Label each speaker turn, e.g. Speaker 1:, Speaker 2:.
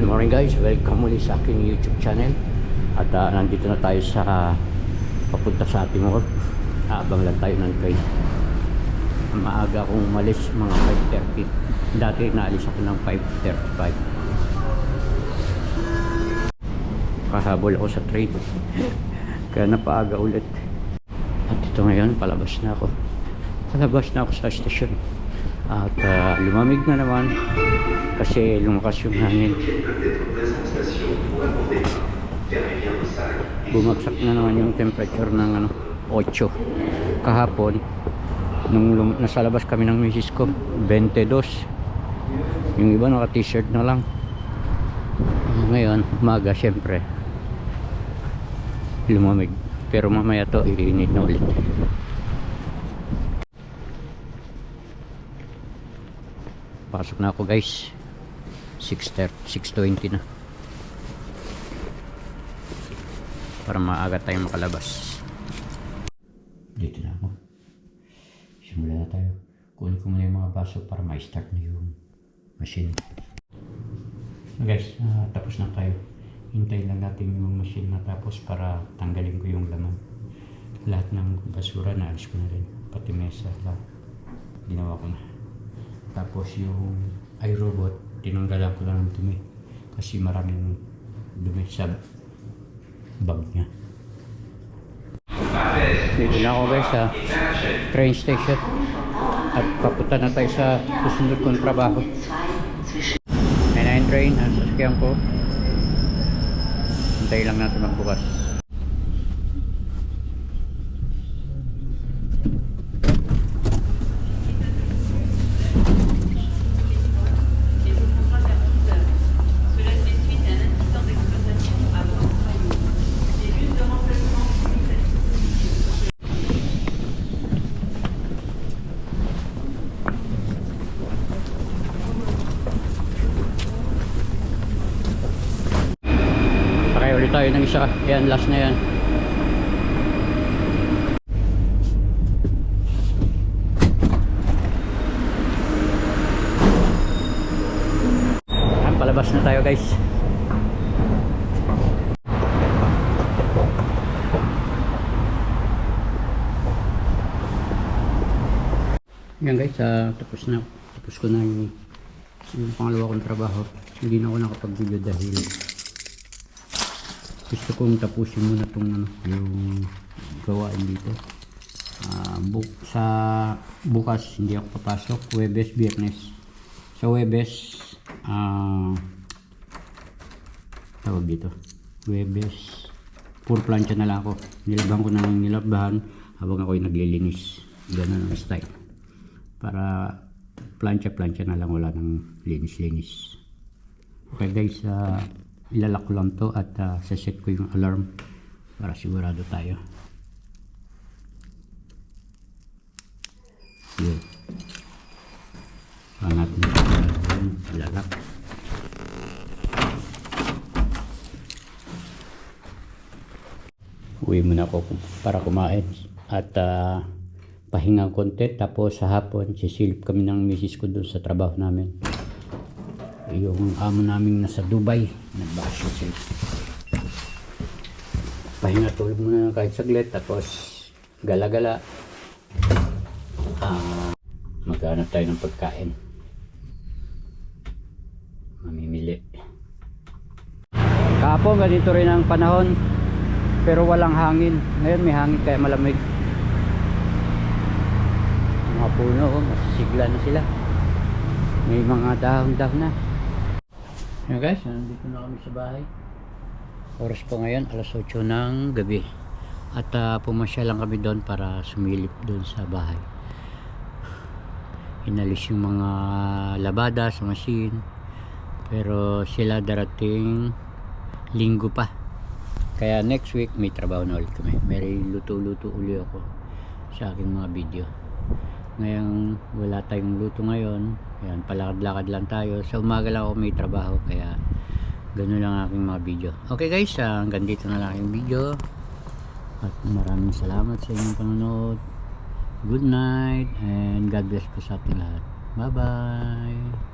Speaker 1: Good morning guys, welcome muli sa aking YouTube channel. At ah, nandito na tayo sa papunta sa ating work Abang lang tayo ng train. Maaga akong umalis mga 5.30 Dati naalis ako ng 5.35 Kahabol ako sa train. Kaya napaaga ulit. At ito ngayon, palabas na ako. Palabas na ako sa station At ah, lumamig na naman Kasi lumakas yung hangin. Bumagsak na naman yung temperature ng ano, 8 kahapon nung nasa labas kami ng misis ko 22 yung iba naka t-shirt na lang. Ngayon umaga syempre lumamig. Pero mamaya to iinit na ulit pasok na ako guys. 6.30 6.20 na. Para maaga tayong makalabas. Dito na ako. Simula na tayo. Kunin ko muna yung mga baso para ma-start na yung machine. So guys ah, tapos na tayo. Hintayin lang natin yung machine matapos para tanggalin ko yung laman. Lahat ng basura naalis ko na rin. Pati mesa lahat. Ginawa ko na tapos yung iRobot tinanggalan ko lang ng dumi. Kasi maraming dumi sa bag niya. Dito na ako guys sa train station. At papunta na tayo sa susunod kong trabaho. 99 train ang sasakyan ko. Hintayin lang natin magbukas Ulit tayo ng isa. Yan, last na yan. Yan, palabas na tayo guys. Yan guys, ah, tapos na. Tapos ko na yung, yung pangalawa kong trabaho. Hindi na ako nakapag-video dahil gusto kong tapusin muna tong ano, yung gawain dito. Ah, bu sa bukas hindi ako papasok, Webes, Biyernes. Sa Webes, ah tawag dito, Webes, puro plancha na lang ako. Nilabahan ko na ng nilabahan habang ako'y naglilinis. Ganun ang style. Para plancha-plancha na lang wala ng linis-linis. Okay guys, ah, ilalak ko lang to at uh, saset ko yung alarm para sigurado tayo. Yun. Para natin ilalak. Uwi muna ako para kumain at uh, pahinga konti tapos sa hapon sisilip kami ng misis ko doon sa trabaho namin yung amo namin nasa Dubai nagbakasyon sila pahinga tulog muna kahit saglit tapos gala-gala. Ah maghanap tayo ng pagkain. Mamimili. Kahapon ganito rin ang panahon pero walang hangin. Ngayon may hangin kaya malamig. Mga puno oh, masisigla na sila. May mga dahon-dahon na Ayan guys, nandito na kami sa bahay. Oras po ngayon, alas 8 ng gabi. At uh, pumasya lang kami doon para sumilip doon sa bahay. Inalis yung mga labada sa machine. Pero sila darating linggo pa. Kaya next week may trabaho na ulit kami. May luto-luto uli ako sa aking mga video. Ngayon wala tayong luto ngayon. Ayan, palakad-lakad lang tayo. Sa umaga lang ako may trabaho kaya ganun lang aking mga video. Okay guys, ah, hanggang dito na lang aking video. At maraming salamat sa inyong panonood. Good night and God bless po sa ating lahat. Bye-bye.